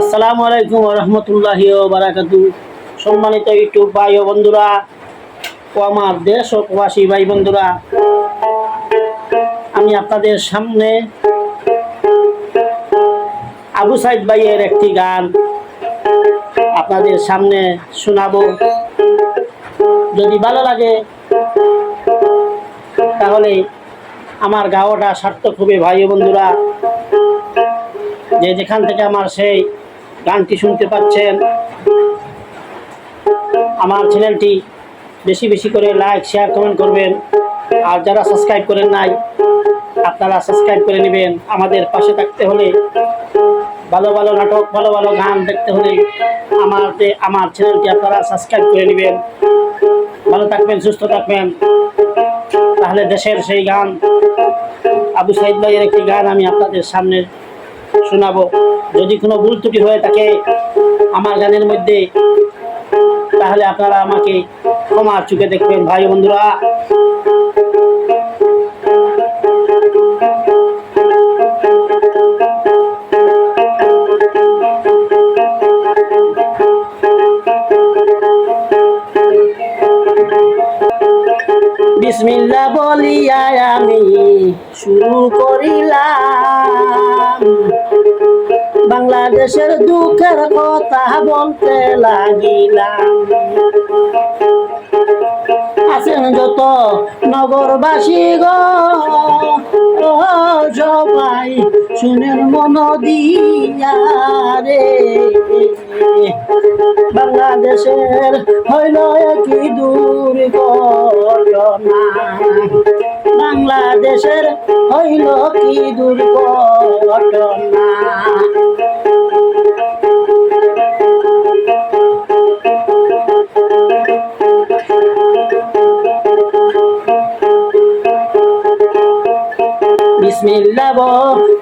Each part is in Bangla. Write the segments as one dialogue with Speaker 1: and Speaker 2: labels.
Speaker 1: আসসালামু আলাইকুম রহমতুল্লাহ বারাকাতু সম্মানিত ইউটিউব ভাই ও বন্ধুরা, ও আমার দেশ ও প্রবাসী ভাই বন্ধুরা, আমি আপনাদের সামনে আবু সাইদ ভাইয়ের একটি গান আপনাদের সামনে শোনাবো। যদি ভালো লাগে, তাহলে আমার গাওয়াটা সার্থক হবে ভাই বন্ধুরা। যে যেখান থেকে আমার সেই গানটি শুনতে পাচ্ছেন। আমার চ্যানেলটি বেশি বেশি করে লাইক, শেয়ার, কমেন্ট করবেন। আর যারা সাবস্ক্রাইব করেন নাই, আপনারা সাবস্ক্রাইব করে নেবেন। আমাদের পাশে থাকতে হলে ভালো ভালো নাটক, ভালো ভালো গান দেখতে হলে আমার আমার চ্যানেলটি আপনারা সাবস্ক্রাইব করে নেবেন। ভালো থাকবেন, সুস্থ থাকবেন। তাহলে দেশের সেই গান, আবু সাইদ ভাইয়ের একটি গান আমি আপনাদের সামনে শোনাবো। যদি কোনো ভুল ত্রুটি হয়ে থাকে আমার গানের মধ্যে, তাহলে আপনারা আমাকে ক্ষমার চুকে দেখবেন, ভাই বন্ধুরা। বিসমিল্লা বলিয়া আমি শুরু করিলাম। বাংলাদেশের দুঃখের কথা বলতে লাগিলাম। আছেন যত নগরবাসী গো সবাই শুনেন মন দিয়া রে। বাংলাদেশের হইল কি দূর ঘটনা বাংলাদেশের হইল কি দুর্ঘটনা। বিসমিল্লা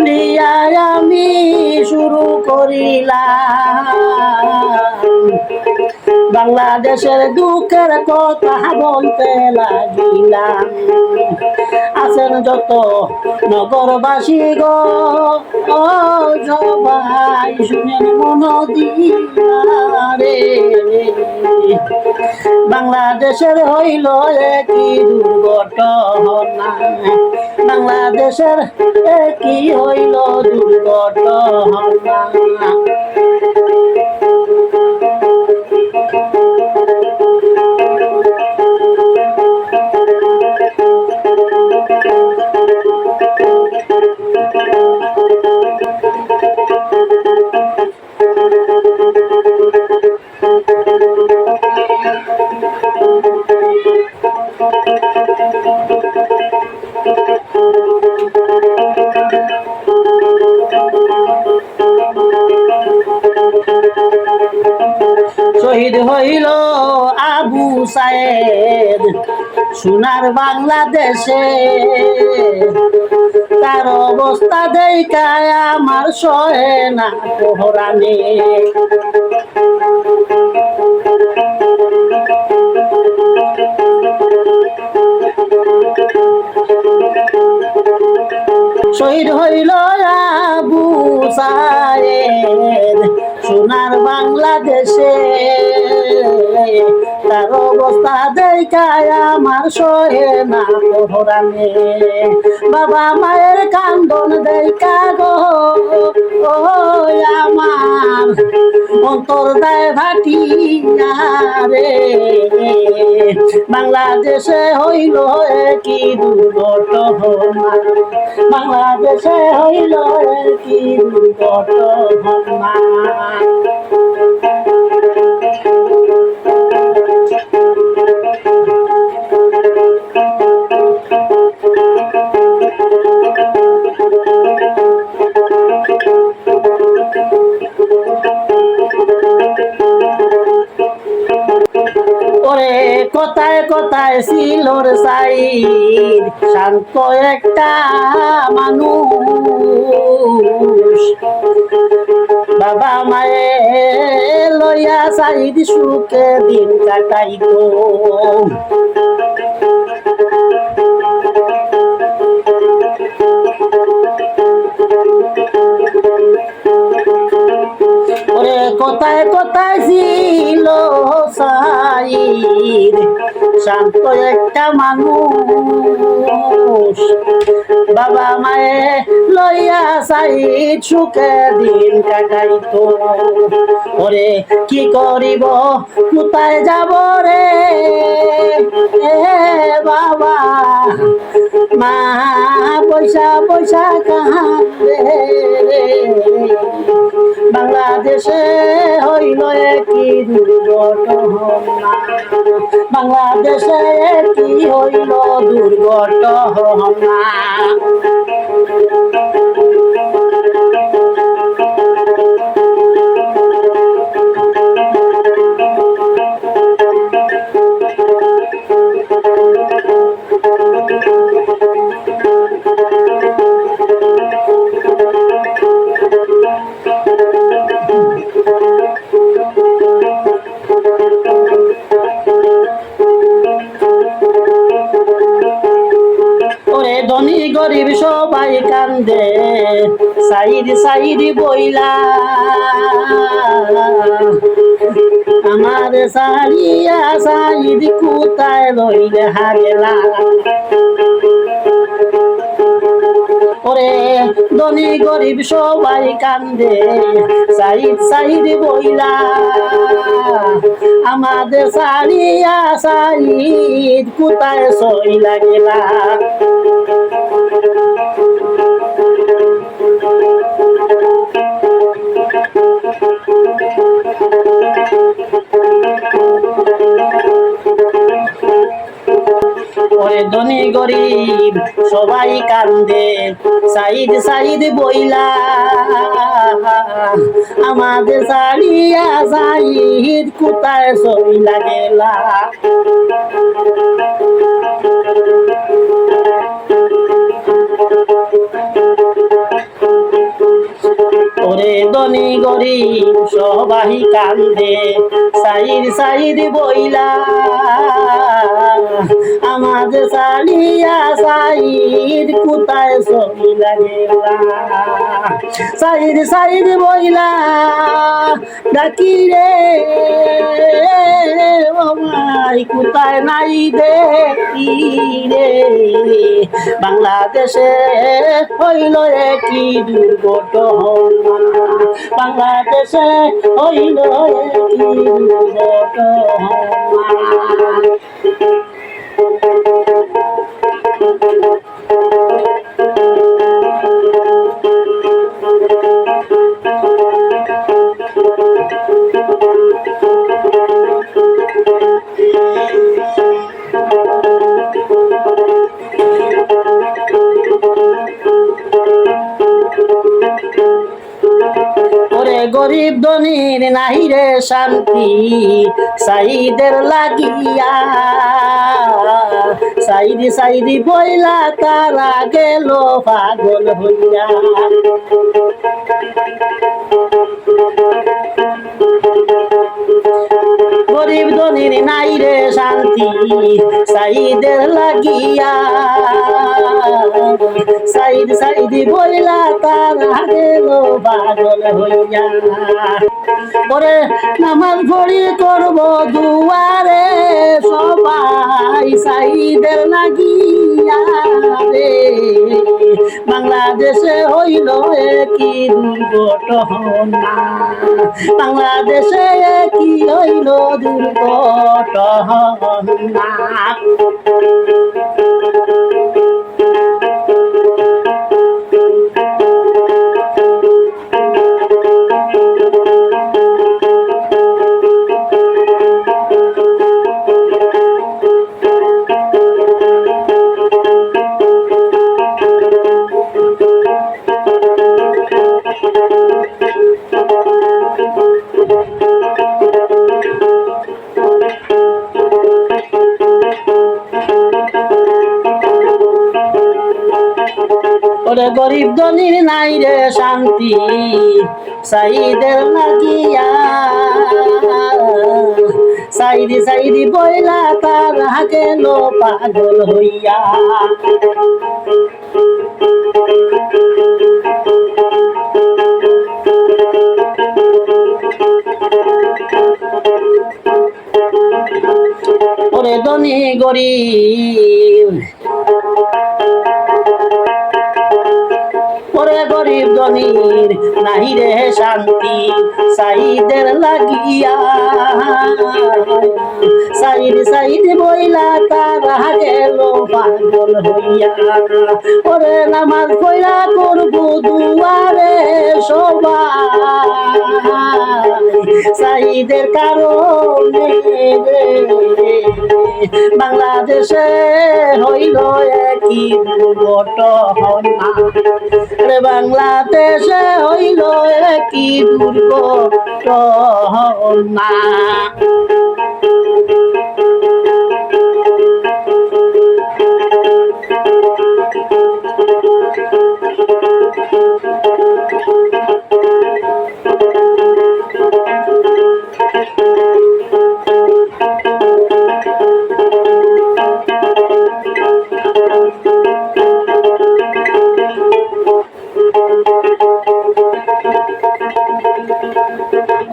Speaker 1: দিয়া আমি শুরু করিলাম। বাংলাদেশের দুঃখের কথা বলতে লাগিলাম আছেন যত নগরবাসী গো, ও সবাই শুনেন মন দিয়ারে। বাংলাদেশের হইল একই দুর্ঘটনা। বাংলাদেশের একই হইল দুর্ঘটনা। শহীদ হইল আবু সায়েদ সোনার বাংলাদেশে। তার অবস্থা দেখায় আমার সহে না পোহরানে শহীদ হইল আবু সায়েদ সোনার বাংলাদেশে অবস্থা দেখায় আমার সহে না পোহরানে বাবা মায়ের কান্দন দেখা গো, ও আমার। অন্তর দেয় ভাটিয়া রে। বাংলাদেশে হইল কি দুর্ঘটনা। বাংলাদেশে হইল কি দুর্ঘটনা। কোথায় কোথায় সিলোর সাইড শান্ত একটা মানুষ। বাবা মায়ে লইয়া সাইড সুখে দিন কাটাইতো। ওরে কোথায় কোথায় ছিল সাইদ শান্ত একটা মানুষ। বাবা মায়ে লইয়া সাইদ সুখে দিন কাটাইতো ওরে কি করিব, কোথায় যাব রে? বাবা, মা পয়সা পয়সা কাঁদে। বাংলাদেশে হইল কি দুর্ঘটনা। বাংলাদেশে কি হইল দুর্ঘটনা। Thank you. সাইড সাইড বইলা। আমার সারিয়া সাইড কুতায় লইলে হাগেলা? ওরে ধনী গরিব সবাই কান্দে, সাইড সাইড বইলা। আমাদের সারিয়া সাইড কুতায় সইলা গেলা ধনী গরিব, সবাই কান্দে। সাইদ সাইদ বইলা, আমাদের সারিয়া সাইদ কোথায় সইলা গেলা? ওরে ধনী গরিব, সবাই কান্দে। সাইদ সাইদ বইলা আমাদের সালিয়া সাইদ কোথায় লাগেলা সাইদ সাইদ বইলা ডাকি রে। ওমাই কোথায় নাই দেখি রে? বাংলাদেশে হইল কি দুর্ঘটনা। বাংলাদেশে হইল কি দুর্ঘটনা। গরিব ধনির নাহি রে শান্তি সাইদের লাগিয়া সাইদি সাইদি বইলা তারা গেল পাগল হইয়া। গরিব ধনির নাই রে শান্তি সাইদের লাগিয়া সাইদ সাইদি বইলা তারা গেল পাগল হইয়া। পরে নামাজ পড়ি করব দুয়ারে, সবাই সাইদের লাগিয়া রে। বাংলাদেশে হইল কি দুর্ঘটনা। বাংলাদেশে কি হইল দুর্ঘটনা। গরিব দলির নাই রে শান্তি সাইদের লাগিয়া সাইদি সাইদি বইলা তারা গেল পাগল হইয়া। ওরে ধনী গরিব। ওরে গরিব ধনীর নাহি রে শান্তি, সাইদের লাগিয়া। সাইদ সাইদ বইলা তারা গেল পাগল হইয়া। ওরে নামাজ পড়া করব দুয়ারে সবাই। সাইদের কারণে বাংলাদেশে হইল একই দুর্ঘটনা। বাংলাদেশে হইল একই দুর্ঘটনা।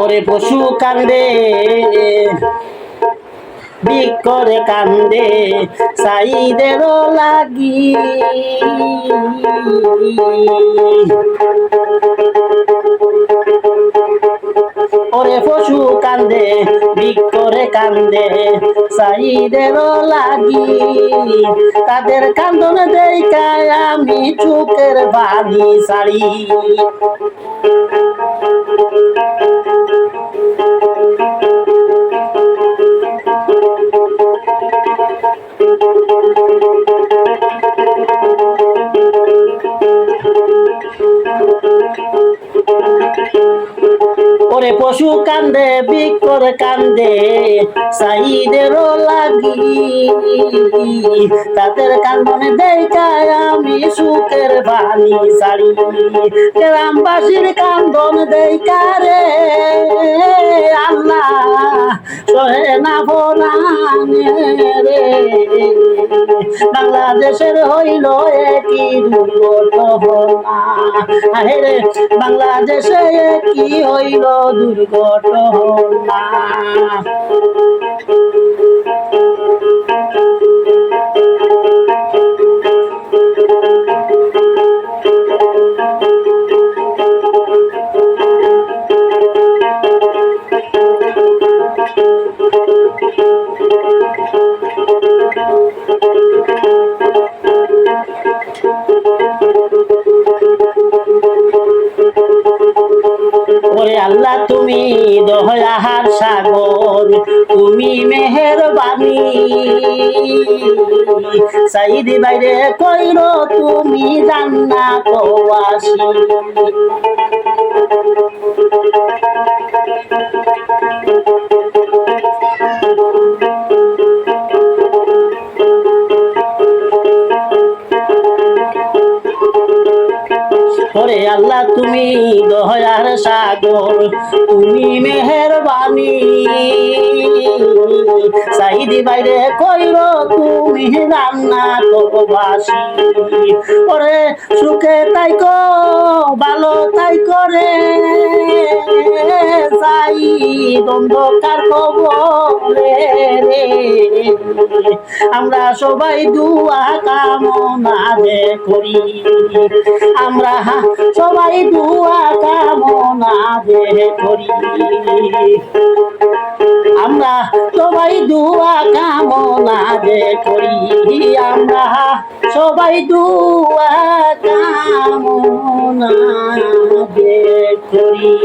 Speaker 1: ওরে পশু কান্দে। বিকরে কান্দে। সাইদের লাগি। ওরে পশু কান্দে বিকরে কান্দে। সাইদের লাগি তাদের কান্দন দেখায় আমি চুকের বাণী সারি। ওরে পশু কান্দে বিকর কান্দে, সাইদের লাগি। তাদের কান্দনে দেখায় আমি সুখের বাণী সারি গ্রামবাসীর কান্দন দেখারে আল্লাহ, সহে না ভরানে রে। বাংলাদেশের হইল একই দুর্ঘটনা। বাংলাদেশে কি হইল দুর্ঘটনা ওরে আল্লাহ তুমি দয়াহার সাগর তুমি মেহরবানি। সাইদি বাইরে কইর তুমি জান্না কবাসি ওরে আল্লাহ, তুমি দয়ার সাগর, তুমি মেহেরবানি। সাইদি বাইরে কইর তুমি রান্না করবাসি ওরে সুখে তাই কো ভালো তাই করে যাই অন্ধকার কবরে রে। আমরা সবাই দুয়া কামনা করি। আমরা সবাই দুয়া কামনা করি। আমরা সবাই দুয়া কামনা করি। আমরা সবাই দুয়া কামনা করি।